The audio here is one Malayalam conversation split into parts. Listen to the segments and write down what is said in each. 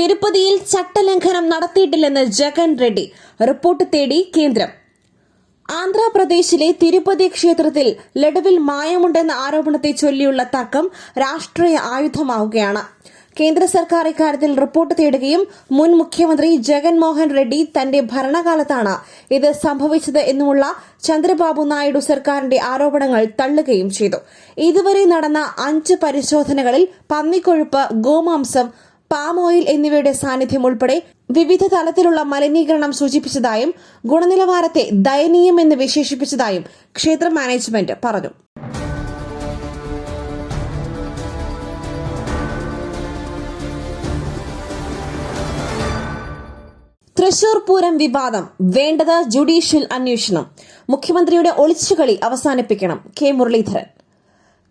തിരുപ്പതിയിൽ ചട്ടലംഘനം നടത്തിയിട്ടില്ലെന്ന് ജഗൻ റെഡ്ഡി. റിപ്പോർട്ട് തേടി കേന്ദ്രം. ആന്ധ്രാപ്രദേശിലെ തിരുപ്പതി ക്ഷേത്രത്തിൽ ലഡുവിൽ മായമുണ്ടെന്ന ആരോപണത്തെ ചൊല്ലിയുള്ള തർക്കം രാഷ്ട്രീയ ആയുധമാവുകയാണ്. കേന്ദ്ര സർക്കാർ ഇക്കാര്യത്തിൽ റിപ്പോർട്ട് തേടുകയും മുൻ മുഖ്യമന്ത്രി ജഗൻമോഹൻ റെഡ്ഡി തന്റെ ഭരണകാലത്താണ് ഇത് സംഭവിച്ചത് എന്നുമുള്ള ചന്ദ്രബാബു നായിഡു സർക്കാരിന്റെ ആരോപണങ്ങൾ തള്ളുകയും ചെയ്തു. ഇതുവരെ നടന്ന അഞ്ച് പരിശോധനകളിൽ പന്നിക്കൊഴുപ്പ് ഗോമാംസം പാം ഓയിൽ എന്നിവയുടെ സാന്നിധ്യം ഉൾപ്പെടെ വിവിധ തലത്തിലുള്ള മലിനീകരണം സൂചിപ്പിച്ചതായും ഗുണനിലവാരത്തെ ദയനീയമെന്ന് വിശേഷിപ്പിച്ചതായും ക്ഷേത്ര മാനേജ്മെന്റ് പറഞ്ഞു. തൃശൂർ പൂരം വിവാദം വേണ്ടത് ജുഡീഷ്യൽ അന്വേഷണം. മുഖ്യമന്ത്രിയുടെ ഒളിച്ചുകളി അവസാനിപ്പിക്കണം കെ മുരളീധരൻ.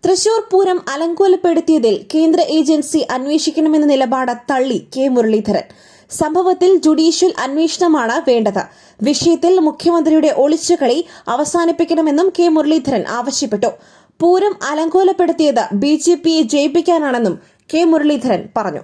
തൃശൂർ പൂരം അലങ്കോലപ്പെടുത്തിയതിൽ കേന്ദ്ര ഏജൻസി അന്വേഷിക്കണമെന്ന നിലപാട് തള്ളി കെ മുരളീധരൻ. സംഭവത്തിൽ ജുഡീഷ്യൽ അന്വേഷണമാണ് വേണ്ടത്. വിഷയത്തിൽ മുഖ്യമന്ത്രിയുടെ ഒളിച്ചുകളി അവസാനിപ്പിക്കണമെന്നും കെ മുരളീധരൻ ആവശ്യപ്പെട്ടു. പൂരം അലങ്കോലപ്പെടുത്തിയത് ബി ജെ പിയെ ജയിപ്പിക്കാനാണെന്നും കെ മുരളീധരൻ പറഞ്ഞു.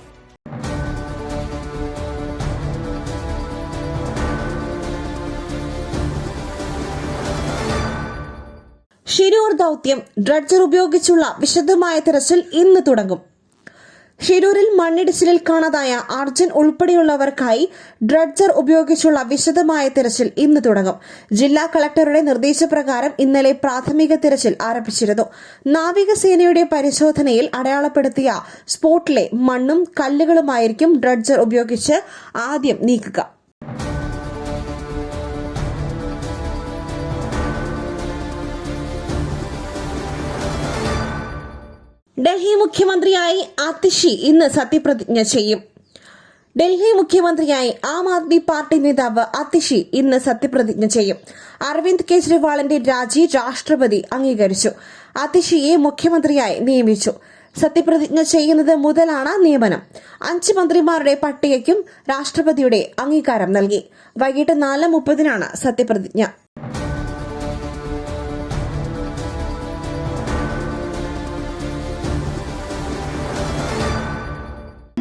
Shirur ദൗത്യം ഡ്രഡ്ജർ ഉപയോഗിച്ചുള്ള വിശദമായ തിരച്ചിൽ ഇന്ന് തുടങ്ങും. ഷിരൂരിൽ മണ്ണിടിച്ചിലിൽ കാണാതായ അർജുൻ ഉൾപ്പെടെയുള്ളവർക്കായി ഡ്രഡ്ജർ ഉപയോഗിച്ചുള്ള വിശദമായ തിരച്ചിൽ ഇന്ന് തുടങ്ങും. ജില്ലാ കളക്ടറുടെ നിർദ്ദേശപ്രകാരം ഇന്നലെ പ്രാഥമിക തിരച്ചിൽ ആരംഭിച്ചിരുന്നു. നാവികസേനയുടെ പരിശോധനയിൽ അടയാളപ്പെടുത്തിയ സ്പോട്ടിലെ മണ്ണും കല്ലുകളുമായിരിക്കും ഡ്രഡ്ജർ ഉപയോഗിച്ച് ആദ്യം നീക്കുക. ഡൽഹി മുഖ്യമന്ത്രിയായി ആതിഷി ഇന്ന് സത്യപ്രതിജ്ഞ ചെയ്യും. ഡൽഹി മുഖ്യമന്ത്രിയായി ആം ആദ്മി പാർട്ടി നേതാവ് അതിഷി ഇന്ന് സത്യപ്രതിജ്ഞ ചെയ്യും. അരവിന്ദ് കെജ്രിവാളിന്റെ രാജി രാഷ്ട്രപതി അംഗീകരിച്ചു. അതിഷിയെ മുഖ്യമന്ത്രിയായി നിയമിച്ചു. സത്യപ്രതിജ്ഞ ചെയ്യുന്നത് മുതലാണ് നിയമനം. അഞ്ച് മന്ത്രിമാരുടെ പട്ടികയ്ക്കും രാഷ്ട്രപതിയുടെ അംഗീകാരം നൽകി. വൈകിട്ട് നാല് മുപ്പതിനാണ് സത്യപ്രതിജ്ഞ.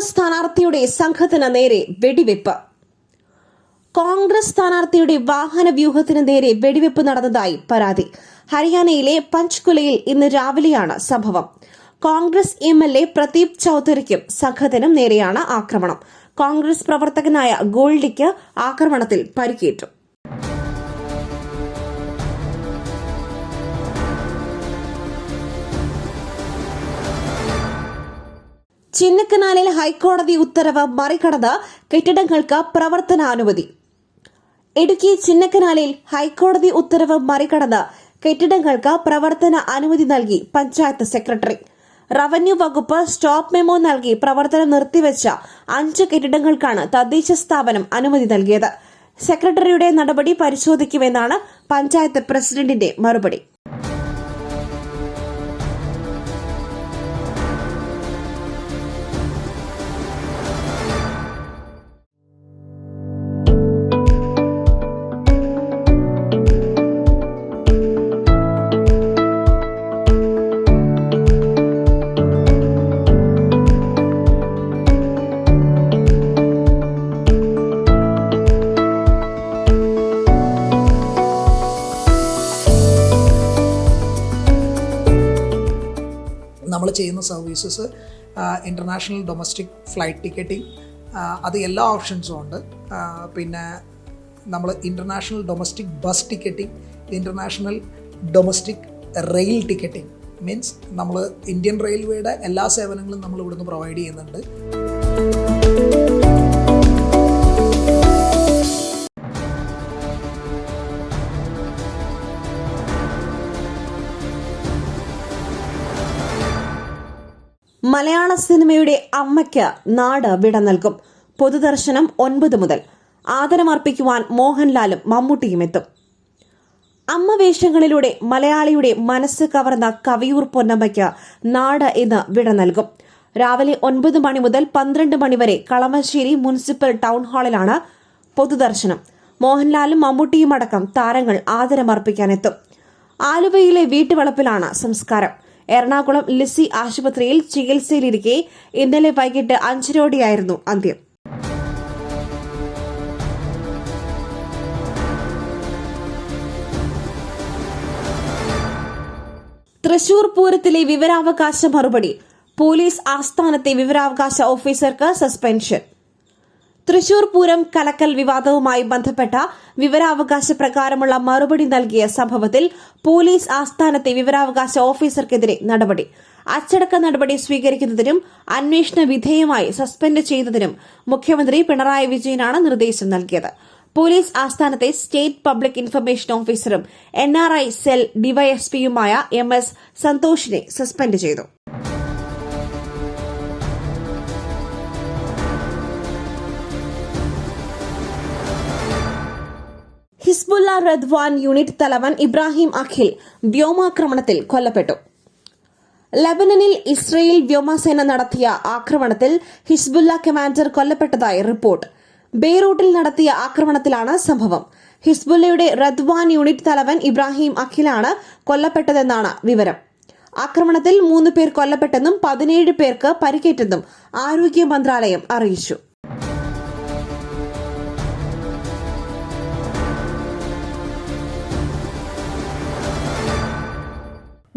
കോൺഗ്രസ് സ്ഥാനാർത്ഥിയുടെ സംഘത്തിന് നേരെ വെടിവെപ്പ്. കോൺഗ്രസ് സ്ഥാനാർത്ഥിയുടെ വാഹന വ്യൂഹത്തിന് നേരെ വെടിവെപ്പ് നടന്നതായി പരാതി. ഹരിയാനയിലെ പഞ്ച്കുലയിൽ ഇന്ന് രാവിലെയാണ് സംഭവം. Congress M L A Pradeep ചൌധരിക്കും സംഘത്തിനും നേരെയാണ് ആക്രമണം. കോൺഗ്രസ് പ്രവർത്തകനായ ഗോൾഡിക്ക് ആക്രമണത്തിൽ പരിക്കേറ്റു. ചിന്നക്കനാലിൽ ഹൈക്കോടതി ഉത്തരവ് മറികടന്ന് കെട്ടിടങ്ങൾക്ക് പ്രവർത്തനാനുമതി. ഇടുക്കി ചിന്നക്കനാലിൽ ഹൈക്കോടതി ഉത്തരവ് മറികടന്ന് കെട്ടിടങ്ങൾക്ക് പ്രവർത്തന അനുമതി നൽകി പഞ്ചായത്ത് സെക്രട്ടറി. റവന്യൂ വകുപ്പ് സ്റ്റോപ്പ് മെമ്മോ നൽകി പ്രവർത്തനം നിർത്തിവെച്ച അഞ്ച് കെട്ടിടങ്ങൾക്കാണ് തദ്ദേശ സ്ഥാപനം അനുമതി നൽകിയത്. സെക്രട്ടറിയുടെ നടപടി പരിശോധിക്കുമെന്നാണ് പഞ്ചായത്ത് പ്രസിഡന്റിന്റെ മറുപടി. നമ്മൾ ചെയ്യുന്ന services international domestic flight ticketing അത് എല്ലാ ഓപ്ഷൻസും ഉണ്ട്. പിന്നെ നമ്മൾ international domestic bus ticketing international domestic rail ticketing means നമ്മൾ ഇന്ത്യൻ റെയിൽവേയുടെ എല്ലാ സേവനങ്ങളും നമ്മൾ ഇവിടുന്ന് പ്രൊവൈഡ് ചെയ്യുന്നുണ്ട്. മലയാള സിനിമയുടെ അമ്മയ്ക്ക് നാട് വിട നൽകും. പൊതുദർശനം ഒൻപത് മുതൽ. ആദരമർപ്പിക്കുവാൻ മോഹൻലാലും മമ്മൂട്ടിയും എത്തും അമ്മ വേഷങ്ങളിലൂടെ മലയാളിയുടെ മനസ്സ് കവർന്ന കവിയൂർ പൊന്നമ്മയ്ക്ക് നാട് ഇന്ന് വിട നൽകും. രാവിലെ ഒൻപത് മണി മുതൽ പന്ത്രണ്ട് മണി വരെ കളമശ്ശേരി മുനിസിപ്പൽ ടൗൺ ഹാളിലാണ് പൊതുദർശനം. മോഹൻലാലും മമ്മൂട്ടിയും അടക്കം താരങ്ങൾ ആദരമർപ്പിക്കാനെത്തും. ആലുവയിലെ വീട്ടുവളപ്പിലാണ് സംസ്കാരം. എറണാകുളം ലിസി ആശുപത്രിയിൽ ചികിത്സയിലിരിക്കെ ഇന്നലെ വൈകിട്ട് അഞ്ചരോടെയായിരുന്നു അന്ത്യം. തൃശൂർ പൂരത്തിലെ വിവരാവകാശ മറുപടി. പോലീസ് ആസ്ഥാനത്തെ വിവരാവകാശ ഓഫീസർക്ക് സസ്പെൻഷൻ. തൃശൂർ പൂരം കലക്കൽ വിവാദവുമായി ബന്ധപ്പെട്ട വിവരാവകാശ പ്രകാരമുള്ള മറുപടി നൽകിയ സംഭവത്തിൽ പോലീസ് ആസ്ഥാനത്തെ വിവരാവകാശ ഓഫീസർക്കെതിരെ നടപടി. അച്ചടക്ക നടപടി സ്വീകരിക്കുന്നതിനും അന്വേഷണ വിധേയമായി സസ്പെൻഡ് ചെയ്യുന്നതിനും മുഖ്യമന്ത്രി പിണറായി വിജയനാണ് നിർദ്ദേശം നൽകിയത്. പോലീസ് ആസ്ഥാനത്തെ സ്റ്റേറ്റ് പബ്ലിക് ഇൻഫർമേഷൻ ഓഫീസറും എൻ ആർ ഐ സെൽ ഡിവൈഎസ്പിയുമായ എം എസ് സന്തോഷിനെ സസ്പെൻഡ് ചെയ്തു. ഹിസ്ബുല്ല റദ്വാൻ യൂണിറ്റ് തലവൻ ഇബ്രാഹിം അഖിൽ വ്യോമാക്രമണത്തിൽ കൊല്ലപ്പെട്ടു. ലബനനിൽ ഇസ്രയേൽ വ്യോമസേന നടത്തിയ ആക്രമണത്തിൽ ഹിസ്ബുല്ല കമാൻഡർ കൊല്ലപ്പെട്ടതായി റിപ്പോർട്ട്. ബെയ്റൂട്ടിൽ നടത്തിയ ആക്രമണത്തിലാണ് സംഭവം. ഹിസ്ബുല്ലയുടെ റദ്വാൻ യൂണിറ്റ് തലവൻ ഇബ്രാഹിം അഖിലാണ് കൊല്ലപ്പെട്ടതെന്നാണ് വിവരം. ആക്രമണത്തിൽ മൂന്ന് പേർ കൊല്ലപ്പെട്ടെന്നും പതിനേഴ് പേർക്ക് പരിക്കേറ്റെന്നും ആരോഗ്യ മന്ത്രാലയം അറിയിച്ചു.